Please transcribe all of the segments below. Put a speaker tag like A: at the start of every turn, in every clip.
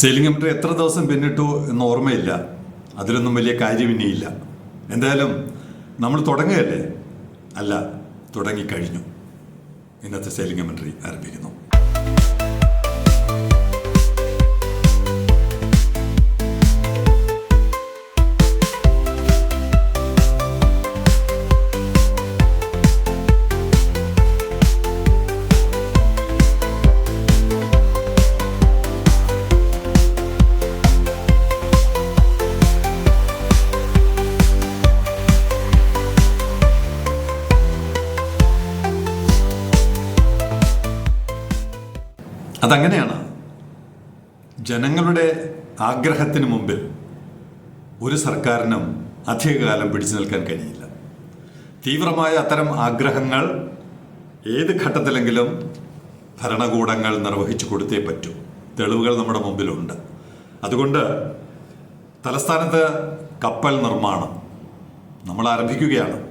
A: Sailing committee എത്ര ദിവസം പിന്നിട്ടു എന്ന് ഓർമ്മയില്ല. അതിലൊന്നും വലിയ കാര്യം ഇനിയില്ല എന്തായാലും നമ്മൾ തുടങ്ങുകയല്ലേ? അല്ല തുടങ്ങിക്കഴിഞ്ഞു. ഇന്നത്തെ സെയിലിംഗ് കമൻട്രി ആരംഭിക്കുന്നു. അതങ്ങനെയാണ്. ജനങ്ങളുടെ ആഗ്രഹത്തിന് മുമ്പിൽ ഒരു സർക്കാരിനും അധികകാലം പിടിച്ചു നിൽക്കാൻ കഴിയില്ല. തീവ്രമായ അത്തരം ആഗ്രഹങ്ങൾ ഏത് ഘട്ടത്തിലെങ്കിലും ഭരണകൂടങ്ങൾ നിർവഹിച്ചു കൊടുത്തേ പറ്റൂ. തെളിവുകൾ നമ്മുടെ മുമ്പിലുണ്ട്. അതുകൊണ്ട് തലസ്ഥാനത്ത് കപ്പൽ നിർമ്മാണം നമ്മൾ ആരംഭിക്കുകയാണ്.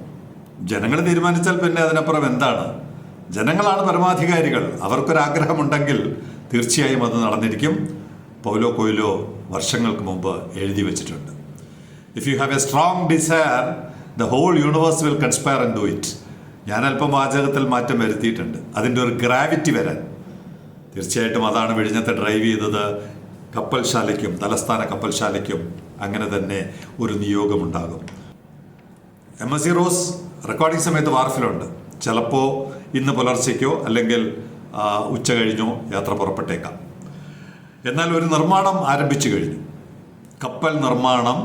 A: ജനങ്ങൾ തീരുമാനിച്ചാൽ പിന്നെ അതിനപ്പുറം എന്താണ്? ജനങ്ങളാണ് പരമാധികാരികൾ. അവർക്കൊരാഗ്രഹമുണ്ടെങ്കിൽ തീർച്ചയായും അത് നടന്നിരിക്കും. പൗലോ കൊയിലോ വർഷങ്ങൾക്ക് മുമ്പ് എഴുതി വെച്ചിട്ടുണ്ട്. If you have a strong desire the whole universe will conspire and do it ഞാൻ അല്പം വാചകത്തിൽ മാറ്റം വരുത്തിയിട്ടുണ്ട്. അതിന്റെ ഒരു ഗ്രാവിറ്റി വരാൻ. തീർച്ചയായിട്ടും അതാണ് വിഴിഞ്ഞത്തെ ഡ്രൈവ് ചെയ്തത്. കപ്പൽശാലയ്ക്കും തലസ്ഥാന കപ്പൽശാലയ്ക്കും അങ്ങനെ തന്നെ ഒരു നിയോഗമുണ്ടാകും. M S C Rose recording സമയത്ത് വാർഫിലുണ്ട്. ചിലപ്പോൾ ഇന്ന് പുലർച്ചയ്ക്കോ അല്ലെങ്കിൽ ഉച്ച കഴിഞ്ഞോ യാത്ര പുറപ്പെട്ടേക്കാം. എന്നാൽ ഒരു നിർമ്മാണം ആരംഭിച്ചു കഴിഞ്ഞു. കപ്പൽ നിർമ്മാണം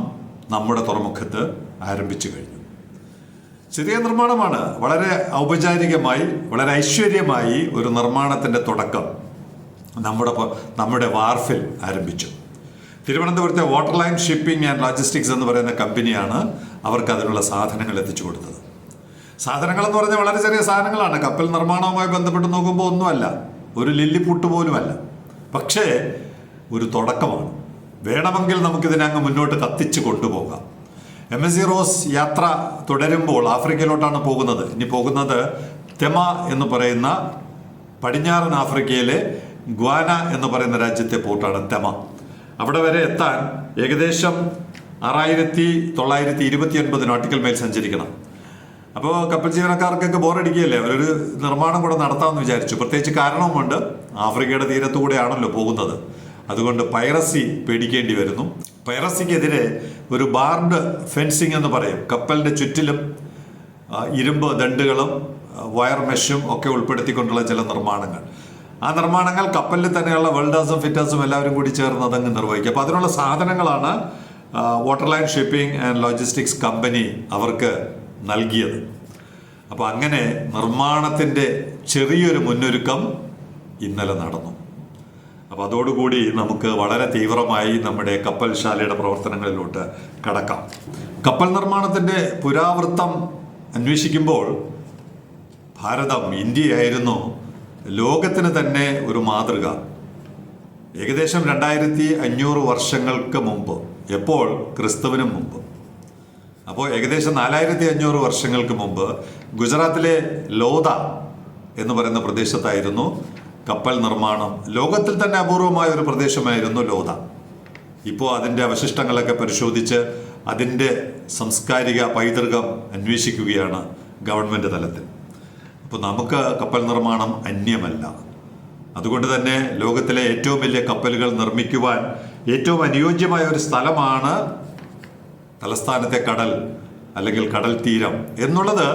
A: നമ്മുടെ തുറമുഖത്ത് ആരംഭിച്ചു കഴിഞ്ഞു. ചെറിയ നിർമ്മാണമാണ്. വളരെ ഔപചാരികമായി വളരെ ഐശ്വര്യമായി ഒരു നിർമ്മാണത്തിന്റെ തുടക്കം നമ്മുടെ നമ്മുടെ വാർഫിൽ ആരംഭിച്ചു. തിരുവനന്തപുരത്തെ water line shipping and logistics എന്ന് പറയുന്ന കമ്പനിയാണ് അവർക്ക് അതിനുള്ള സാധനങ്ങൾ എത്തിച്ചു കൊടുത്തത്. സാധനങ്ങൾ എന്ന് പറഞ്ഞാൽ വളരെ ചെറിയ സാധനങ്ങളാണ്. കപ്പൽ നിർമ്മാണവുമായി ബന്ധപ്പെട്ട് നോക്കുമ്പോൾ ഒന്നുമല്ല. ഒരു ലില്ലി പൂട്ട് പോലുമല്ല പക്ഷേ ഒരു തുടക്കമാണ്. വേണമെങ്കിൽ നമുക്കിതിനെ അങ്ങ് മുന്നോട്ട് കത്തിച്ച് കൊണ്ടുപോകാം. എം എസ് സി റോസ് യാത്ര തുടരുമ്പോൾ ആഫ്രിക്കയിലോട്ടാണ് പോകുന്നത്. ഇനി പോകുന്നത് തെമ എന്ന് പറയുന്ന പടിഞ്ഞാറൻ ആഫ്രിക്കയിലെ ഗ്വാന എന്ന് പറയുന്ന രാജ്യത്തെ പോർട്ടാണ് തെമ. അവിടെ വരെ എത്താൻ ഏകദേശം ആറായിരത്തി തൊള്ളായിരത്തി ഇരുപത്തി ഒൻപത് നോട്ടിക്കൽ മൈൽ സഞ്ചരിക്കണം. അപ്പോൾ കപ്പൽ ജീവനക്കാർക്കൊക്കെ ബോറടിക്കുകയല്ലേ? അവരൊരു നിർമ്മാണം കൂടെ നടത്താമെന്ന് വിചാരിച്ചു. പ്രത്യേകിച്ച് കാരണവുമുണ്ട്. ആഫ്രിക്കയുടെ തീരത്തുകൂടെയാണല്ലോ പോകുന്നത്. അതുകൊണ്ട് പൈറസി പേടിക്കേണ്ടി വരുന്നു. പൈറസിക്കെതിരെ ഒരു ബാർഡ് ഫെൻസിങ് എന്ന് പറയും. കപ്പലിന്റെ ചുറ്റിലും ഇരുമ്പ് ദണ്ടുകളും വയർ മെഷും ഒക്കെ ഉൾപ്പെടുത്തിക്കൊണ്ടുള്ള ചില നിർമ്മാണങ്ങൾ. ആ നിർമ്മാണങ്ങൾ കപ്പലിൽ തന്നെയുള്ള വെൽഡേഴ്സും ഫിറ്റേഴ്സും എല്ലാവരും കൂടി ചേർന്ന് അതങ്ങ് നിർവഹിക്കും. അപ്പോൾ അതിനുള്ള സാധനങ്ങളാണ് water line shipping and logistics company അവർക്ക് നൽകിയത്. അപ്പോൾ അങ്ങനെ നിർമ്മാണത്തിന്റെ ചെറിയൊരു മുന്നൊരുക്കം ഇന്നലെ നടന്നു. അപ്പോൾ അതോടുകൂടി നമുക്ക് വളരെ തീവ്രമായി നമ്മുടെ കപ്പൽശാലയുടെ പ്രവർത്തനങ്ങളിലോട്ട് കടക്കാം. കപ്പൽ നിർമ്മാണത്തിന്റെ പുരാവൃത്തം അന്വേഷിക്കുമ്പോൾ ഭാരതം ഇന്ത്യയായിരുന്നു ലോകത്തിന് തന്നെ ഒരു മാതൃക. ഏകദേശം രണ്ടായിരത്തി അഞ്ഞൂറ് വർഷങ്ങൾക്ക് മുമ്പ് എപ്പോൾ ക്രിസ്തുവിനും മുമ്പ്. അപ്പോൾ ഏകദേശം നാലായിരത്തി അഞ്ഞൂറ് വർഷങ്ങൾക്ക് മുമ്പ് ഗുജറാത്തിലെ ലോത എന്ന് പറയുന്ന പ്രദേശത്തായിരുന്നു കപ്പൽ നിർമ്മാണം. ലോകത്തിൽ തന്നെ അപൂർവമായ ഒരു പ്രദേശമായിരുന്നു ലോത ഇപ്പോൾ അതിന്റെ അവശിഷ്ടങ്ങളൊക്കെ പരിശോധിച്ച് അതിന്റെ സാംസ്കാരിക പൈതൃകം അന്വേഷിക്കുകയാണ് ഗവൺമെന്റ് തലത്തിൽ. അപ്പോൾ നമുക്ക് കപ്പൽ നിർമ്മാണം അന്യമല്ല. അതുകൊണ്ട് തന്നെ ലോകത്തിലെ ഏറ്റവും വലിയ കപ്പലുകൾ നിർമ്മിക്കുവാൻ ഏറ്റവും അനുയോജ്യമായ ഒരു സ്ഥലമാണ് തലസ്ഥാനത്തെ കടൽ അല്ലെങ്കിൽ കടൽ തീരം എന്നുള്ളത്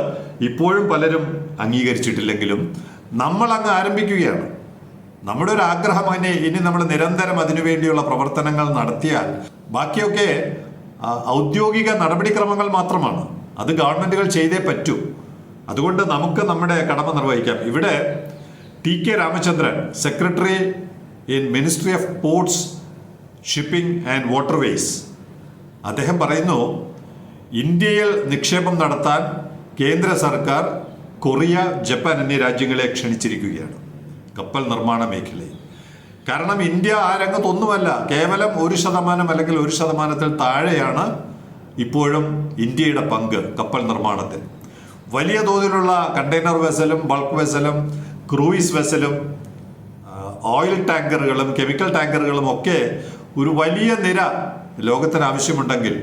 A: ഇപ്പോഴും പലരും അംഗീകരിച്ചിട്ടില്ലെങ്കിലും നമ്മൾ അങ്ങ് ആരംഭിക്കുകയാണ്. നമ്മുടെ ഒരു ആഗ്രഹം തന്നെ ഇനി നമ്മൾ നിരന്തരം അതിനുവേണ്ടിയുള്ള പ്രവർത്തനങ്ങൾ നടത്തിയാൽ ബാക്കിയൊക്കെ ഔദ്യോഗിക നടപടിക്രമങ്ങൾ മാത്രമാണ്. അത് ഗവൺമെന്റുകൾ ചെയ്തേ പറ്റൂ. അതുകൊണ്ട് നമുക്ക് നമ്മുടെ കടമ നിർവഹിക്കാം. ഇവിടെ T K Ramachandran secretary in ministry of ports shipping and waterways. അദ്ദേഹം പറയുന്നു ഇന്ത്യയിൽ നിക്ഷേപം നടത്താൻ കേന്ദ്ര സർക്കാർ കൊറിയ ജപ്പാൻ എന്നീ രാജ്യങ്ങളെ ക്ഷണിച്ചിരിക്കുകയാണ്. കപ്പൽ നിർമ്മാണ മേഖലയിൽ. കാരണം ഇന്ത്യ ആ രംഗത്തൊന്നുമല്ല. കേവലം ഒരു ശതമാനം അല്ലെങ്കിൽ ഒരു ശതമാനത്തിൽ താഴെയാണ് ഇപ്പോഴും ഇന്ത്യയുടെ പങ്ക് കപ്പൽ നിർമ്മാണത്തിൽ. വലിയ തോതിലുള്ള കണ്ടെയ്നർ വെസലും ബൾക്ക് വെസലും ക്രൂയിസ് വെസലും ഓയിൽ ടാങ്കറുകളും കെമിക്കൽ ടാങ്കറുകളും ഒക്കെ ഒരു വലിയ നിര ലോകത്തിന് ആവശ്യമുണ്ടെങ്കിൽ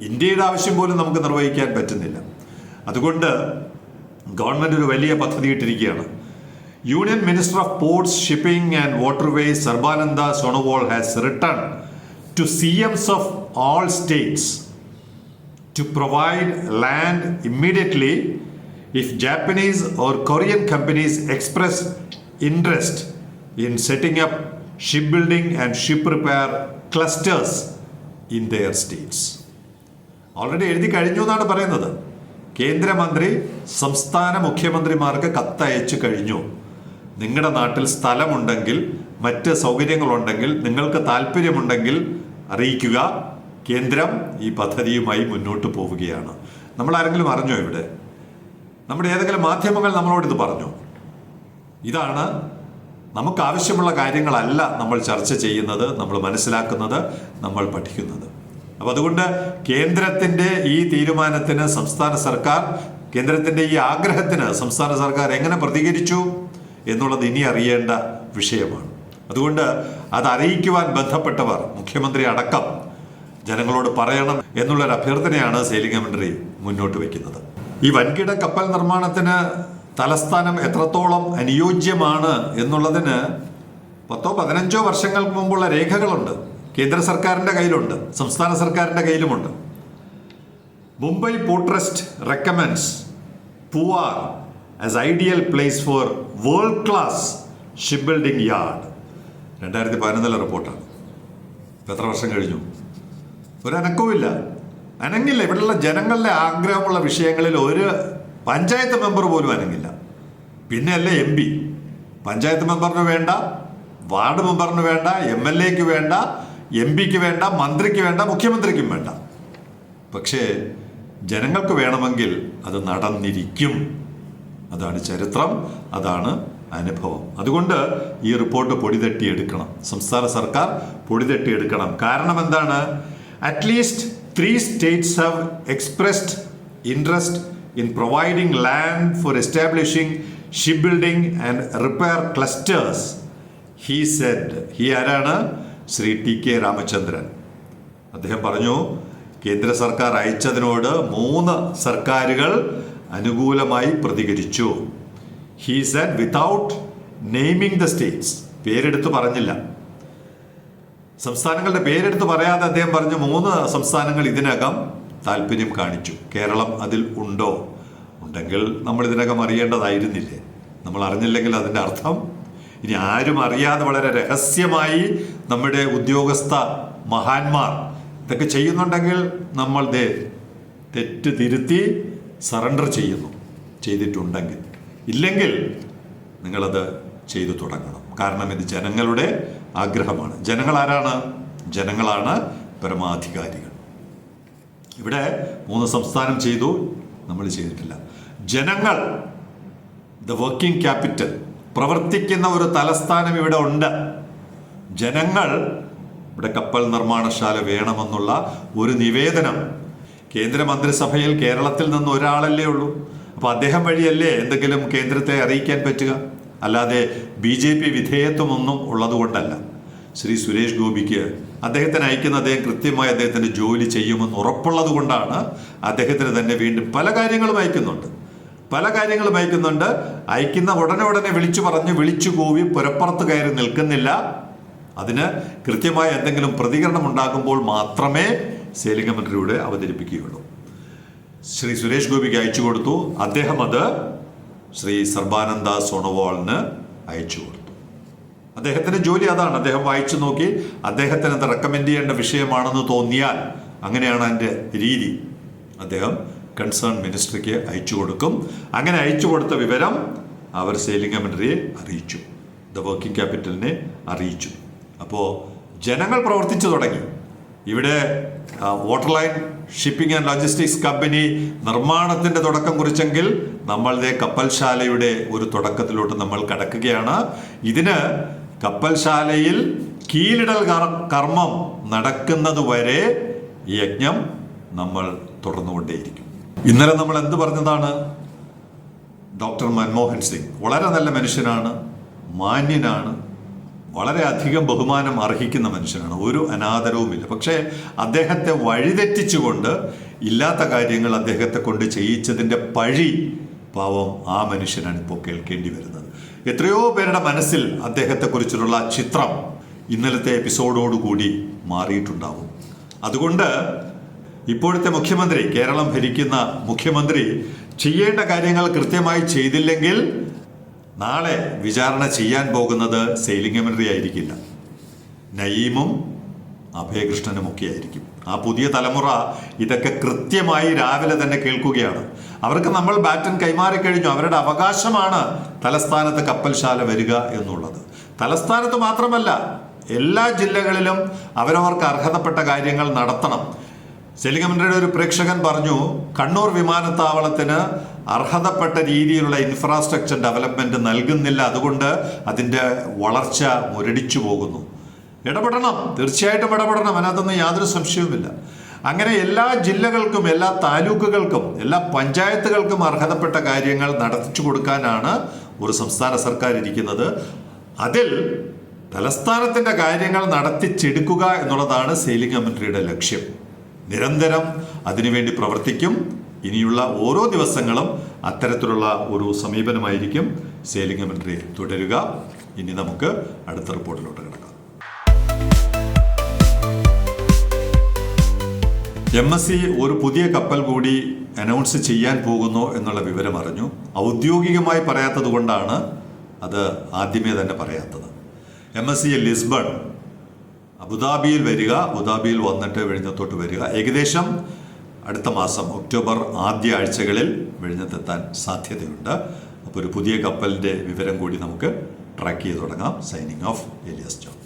A: ഇന്ത്യയുടെ ആവശ്യം പോലും നമുക്ക് നിർവഹിക്കാൻ പറ്റുന്നില്ല. അതുകൊണ്ട് ഗവൺമെന്റ് ഒരു വലിയ പദ്ധതി ഇട്ടിരിക്കുകയാണ്. Union minister of ports shipping and waterways Sarbananda Sonowal has written to C Ms of all states to provide land immediately immediately Japanese or Korean companies express interest in setting up ship building and ship repair clusters in their states already എഴുതി കഴിഞ്ഞു എന്നാണ് പറയുന്നത്. കേന്ദ്രമന്ത്രി സംസ്ഥാന മുഖ്യമന്ത്രിമാർക്ക് കത്തയച്ചു കഴിഞ്ഞു. നിങ്ങളുടെ നാട്ടിൽ സ്ഥലമുണ്ടെങ്കിൽ മറ്റ് സൗകര്യങ്ങളുണ്ടെങ്കിൽ നിങ്ങൾക്ക് താല്പര്യമുണ്ടെങ്കിൽ അറിയിക്കുക. കേന്ദ്രം ഈ പദ്ധതിയുമായി മുന്നോട്ട് പോവുകയാണ്. നമ്മൾ ആരെങ്കിലും അറിഞ്ഞോ ഇവിടെ? നമ്മുടെ ഏതെങ്കിലും മാധ്യമങ്ങൾ നമ്മളോട് ഇത് പറഞ്ഞു. ഇതാണ് നമുക്ക് ആവശ്യമുള്ള കാര്യങ്ങളല്ല നമ്മൾ ചർച്ച ചെയ്യുന്നത് നമ്മൾ മനസ്സിലാക്കുന്നത് നമ്മൾ പഠിക്കുന്നത്. അപ്പോൾ അതുകൊണ്ട് കേന്ദ്രത്തിന്റെ ഈ തീരുമാനത്തിന് സംസ്ഥാന സർക്കാർ കേന്ദ്രത്തിന്റെ ഈ ആഗ്രഹത്തിന് സംസ്ഥാന സർക്കാർ എങ്ങനെ പ്രതികരിച്ചു എന്നുള്ളത് ഇനി അറിയേണ്ട വിഷയമാണ്. അതുകൊണ്ട് അത് അറിയിക്കുവാൻ ബന്ധപ്പെട്ടവർ മുഖ്യമന്ത്രി അടക്കം ജനങ്ങളോട് പറയണം എന്നുള്ളൊരു അഭ്യർത്ഥനയാണ് സെയിലിംഗ് കമൻട്രി മുന്നോട്ട് വയ്ക്കുന്നത്. ഈ വൻകിട കപ്പൽ നിർമ്മാണത്തിന് തലസ്ഥാനം എത്രത്തോളം അനുയോജ്യമാണ് എന്നുള്ളതിന് പത്തോ പതിനഞ്ചോ വർഷങ്ങൾക്ക് മുമ്പുള്ള രേഖകളുണ്ട്. കേന്ദ്ര സർക്കാരിന്റെ കയ്യിലുണ്ട്. സംസ്ഥാന സർക്കാരിന്റെ കയ്യിലുമുണ്ട്. Mumbai port trust recommends Poovar as ideal place for world class ship building yard രണ്ടായിരത്തി പതിനൊന്നിലെ റിപ്പോർട്ടാണ് എത്ര വർഷം കഴിഞ്ഞു? ഒരനക്കവുമില്ല അനങ്ങില്ല. ഇവിടെയുള്ള ജനങ്ങളുടെ ആഗ്രഹമുള്ള വിഷയങ്ങളിൽ ഒരു പഞ്ചായത്ത് മെമ്പർ പോലും അനങ്ങില്ല. പിന്നെ അല്ലേ എം പി പഞ്ചായത്ത് മെമ്പറിന് വേണ്ട വാർഡ് മെമ്പറിന് വേണ്ട എം എൽ എക്ക് വേണ്ട എം പിക്ക് വേണ്ട മന്ത്രിക്ക് വേണ്ട മുഖ്യമന്ത്രിക്കും വേണ്ട. പക്ഷേ ജനങ്ങൾക്ക് വേണമെങ്കിൽ അത് നടന്നിരിക്കും. അതാണ് ചരിത്രം അതാണ് അനുഭവം. അതുകൊണ്ട് ഈ റിപ്പോർട്ട് പൊടിതട്ടിയെടുക്കണം. സംസ്ഥാന സർക്കാർ പൊടിതട്ടിയെടുക്കണം. കാരണം എന്താണ്? At least three states have expressed interest in providing land for establishing building and repair clusters he said he ആരാണ്? Shri T K Ramachandran. അദ്ദേഹം പറഞ്ഞു കേന്ദ്ര സർക്കാർ അയച്ചതിനോട് മൂന്ന് സർക്കാരുകൾ അനുകൂലമായി പ്രതികരിച്ചു. He said without naming the states പേരെടുത്ത് പറഞ്ഞില്ല. സംസ്ഥാനങ്ങളുടെ പേരെടുത്ത് പറയാതെ അദ്ദേഹം പറഞ്ഞു മൂന്ന് സംസ്ഥാനങ്ങൾ ഇതിനകം താല്പര്യം കാണിച്ചു. കേരളം അതിൽ ഉണ്ടോ? ഉണ്ടെങ്കിൽ നമ്മൾ ഇതിനകം അറിയേണ്ടതായിരുന്നില്ലേ? നമ്മൾ അറിഞ്ഞില്ലെങ്കിൽ അതിന്റെ അർത്ഥം? ഇനി ആരും അറിയാതെ വളരെ രഹസ്യമായി നമ്മുടെ ഉദ്യോഗസ്ഥ മഹാന്മാർ ഇതൊക്കെ ചെയ്യുന്നുണ്ടെങ്കിൽ നമ്മൾ ദേ തെറ്റ് തിരുത്തി സറണ്ടർ ചെയ്യുന്നു. ചെയ്തിട്ടുണ്ടെങ്കിൽ. ഇല്ലെങ്കിൽ നിങ്ങളത് ചെയ്തു തുടങ്ങണം. കാരണം ഇത് ജനങ്ങളുടെ ആഗ്രഹമാണ്. ജനങ്ങൾ ആരാണ് ജനങ്ങളാണ് പരമാധികാരികൾ. ഇവിടെ മൂന്ന് സംസ്ഥാനം ചെയ്തു നമ്മൾ ചെയ്തിട്ടില്ല. ജനങ്ങൾ ദ വർക്കിംഗ് ക്യാപിറ്റൽ പ്രവർത്തിക്കുന്ന ഒരു തലസ്ഥാനം ഇവിടെ ഉണ്ട്. ജനങ്ങൾ ഇവിടെ കപ്പൽ നിർമ്മാണശാല വേണമെന്നുള്ള ഒരു നിവേദനം കേന്ദ്രമന്ത്രിസഭയിൽ കേരളത്തിൽ നിന്ന് ഒരാളല്ലേ ഉള്ളൂ. അപ്പോൾ അദ്ദേഹം വഴിയല്ലേ എന്തെങ്കിലും കേന്ദ്രത്തെ അറിയിക്കാൻ പറ്റുക? അല്ലാതെ ബി ജെ പി വിധേയത്വമൊന്നും ഉള്ളതുകൊണ്ടല്ല. ശ്രീ സുരേഷ് ഗോപിക്ക് അദ്ദേഹത്തിന് അയക്കുന്ന അദ്ദേഹം കൃത്യമായി അദ്ദേഹത്തിന്റെ ജോലി ചെയ്യുമെന്ന് ഉറപ്പുള്ളത് കൊണ്ടാണ് അദ്ദേഹത്തിന് തന്നെ വീണ്ടും പല കാര്യങ്ങളും അയക്കുന്നുണ്ട്. പല കാര്യങ്ങളും അയക്കുന്നുണ്ട്. അയക്കുന്ന ഉടനെ ഉടനെ വിളിച്ചു പറഞ്ഞ് വിളിച്ചു കൂവി പുരപ്പുറത്ത് കയറി നിൽക്കുന്നില്ല. അതിന് കൃത്യമായ എന്തെങ്കിലും പ്രതികരണം ഉണ്ടാകുമ്പോൾ മാത്രമേ സേലിംഗ് മന്ത്രിയുടെ അവതരിപ്പിക്കുകയുള്ളൂ. ശ്രീ സുരേഷ് ഗോപിക്ക് അയച്ചു കൊടുത്തു. അദ്ദേഹം അത് ശ്രീ സർബാനന്ദ സോണോവാളിന് അയച്ചു കൊടുത്തു. അദ്ദേഹത്തിന്റെ ജോലി അതാണ്. അദ്ദേഹം വായിച്ചു നോക്കി. അദ്ദേഹത്തിന് അത് റെക്കമെൻഡ് ചെയ്യേണ്ട വിഷയമാണെന്ന് തോന്നിയാൽ അങ്ങനെയാണ് എന്റെ രീതി. അദ്ദേഹം കൺസേൺ മിനിസ്ട്രിക്ക് അയച്ചു കൊടുക്കും. അങ്ങനെ അയച്ചു കൊടുത്ത വിവരം അവർ സെയിലിംഗ് കമൻട്രിയെ അറിയിച്ചു. ദ വർക്കിംഗ് ക്യാപിറ്റലിനെ അറിയിച്ചു. അപ്പോൾ ജനങ്ങൾ പ്രവർത്തിച്ചു തുടങ്ങി. ഇവിടെ water line shipping and logistics company നിർമ്മാണത്തിന്റെ തുടക്കം കുറിച്ചെങ്കിൽ നമ്മളുടെ കപ്പൽശാലയുടെ ഒരു തുടക്കത്തിലോട്ട് നമ്മൾ കടക്കുകയാണ്. ഇതിന് കപ്പൽശാലയിൽ കീലിടൽ കർമ്മം നടക്കുന്നത് വരെ യജ്ഞം നമ്മൾ തുടർന്നുകൊണ്ടേയിരിക്കും. ഇന്നലെ നമ്മൾ എന്ത് പറഞ്ഞതാണ്? ഡോക്ടർ മൻമോഹൻ സിംഗ് വളരെ നല്ല മനുഷ്യനാണ് മാന്യനാണ് വളരെയധികം ബഹുമാനം അർഹിക്കുന്ന മനുഷ്യനാണ്. ഒരു അനാദരവുമില്ല. പക്ഷേ അദ്ദേഹത്തെ വഴിതെറ്റിച്ചുകൊണ്ട് ഇല്ലാത്ത കാര്യങ്ങൾ അദ്ദേഹത്തെ കൊണ്ട് ചെയ്യിച്ചതിന്റെ പഴി പാവം ആ മനുഷ്യനാണ് ഇപ്പോൾ കേൾക്കേണ്ടി വരുന്നത്. എത്രയോ പേരുടെ മനസ്സിൽ അദ്ദേഹത്തെക്കുറിച്ചുള്ള ചിത്രം ഇന്നലത്തെ എപ്പിസോഡോടുകൂടി മാറിയിട്ടുണ്ടാവും. അതുകൊണ്ട് ഇപ്പോഴത്തെ മുഖ്യമന്ത്രി കേരളം ഭരിക്കുന്ന മുഖ്യമന്ത്രി ചെയ്യേണ്ട കാര്യങ്ങൾ കൃത്യമായി ചെയ്തില്ലെങ്കിൽ നാളെ വിചാരണ ചെയ്യാൻ പോകുന്നത് സെയിലിംഗ് ആയിരിക്കില്ല നയീമും അഭയകൃഷ്ണനും ഒക്കെ ആയിരിക്കും ആ പുതിയ തലമുറ ഇതൊക്കെ കൃത്യമായി രാവിലെ തന്നെ കേൾക്കുകയാണ്. അവർക്ക് നമ്മൾ ബാറ്റൻ കൈമാറിക്കഴിഞ്ഞു അവരുടെ അവകാശമാണ് തലസ്ഥാനത്ത് കപ്പൽശാല വരിക എന്നുള്ളത്. തലസ്ഥാനത്ത് മാത്രമല്ല എല്ലാ ജില്ലകളിലും അവരവർക്ക് അർഹതപ്പെട്ട കാര്യങ്ങൾ നടത്തണം. സെലിംഗമന്ത്രിയുടെ ഒരു പ്രേക്ഷകൻ പറഞ്ഞു കണ്ണൂർ വിമാനത്താവളത്തിന് അർഹതപ്പെട്ട രീതിയിലുള്ള ഇൻഫ്രാസ്ട്രക്ചർ ഡെവലപ്മെന്റ് നൽകുന്നില്ല. അതുകൊണ്ട് അതിന്റെ വളർച്ച മുരടിച്ചു പോകുന്നു. ഇടപെടണം. തീർച്ചയായിട്ടും ഇടപെടണം. അതിനകത്തൊന്നും യാതൊരു സംശയവുമില്ല. അങ്ങനെ എല്ലാ ജില്ലകൾക്കും എല്ലാ താലൂക്കുകൾക്കും എല്ലാ പഞ്ചായത്തുകൾക്കും അർഹതപ്പെട്ട കാര്യങ്ങൾ നടത്തിച്ചു കൊടുക്കാനാണ് ഒരു സംസ്ഥാന സർക്കാർ ഇരിക്കുന്നത്. അതിൽ തലസ്ഥാനത്തിന്റെ കാര്യങ്ങൾ നടത്തിച്ചെടുക്കുക എന്നുള്ളതാണ് സെയിലിംഗ് കമ്മിറ്റിയുടെ ലക്ഷ്യം. നിരന്തരം അതിനുവേണ്ടി പ്രവർത്തിക്കും. ഇനിയുള്ള ഓരോ ദിവസങ്ങളും അത്തരത്തിലുള്ള ഒരു സമീപനമായിരിക്കും സെയിലിംഗ് കമ്മിറ്റി തുടരുക. ഇനി നമുക്ക് അടുത്ത റിപ്പോർട്ടിലോട്ട് കിടക്കാം. എം എസ് സി ഒരു പുതിയ കപ്പൽ കൂടി അനൗൺസ് ചെയ്യാൻ പോകുന്നു എന്നുള്ള വിവരം അറിഞ്ഞു. ഔദ്യോഗികമായി പറയാത്തത് കൊണ്ടാണ് അത് ആദ്യമേ തന്നെ പറയാത്തത്. എം എസ് സി ലിസ്ബൺ അബുദാബിയിൽ വരിക അബുദാബിയിൽ വന്നിട്ട് വിഴിഞ്ഞത്തോട്ട് വരിക. ഏകദേശം അടുത്ത മാസം ഒക്ടോബർ ആദ്യ ആഴ്ചകളിൽ വിഴിഞ്ഞത്തെത്താൻ സാധ്യതയുണ്ട്. അപ്പോൾ ഒരു പുതിയ കപ്പലിന്റെ വിവരം കൂടി നമുക്ക് ട്രാക്ക് ചെയ്ത് തുടങ്ങാം. Signing off Elias John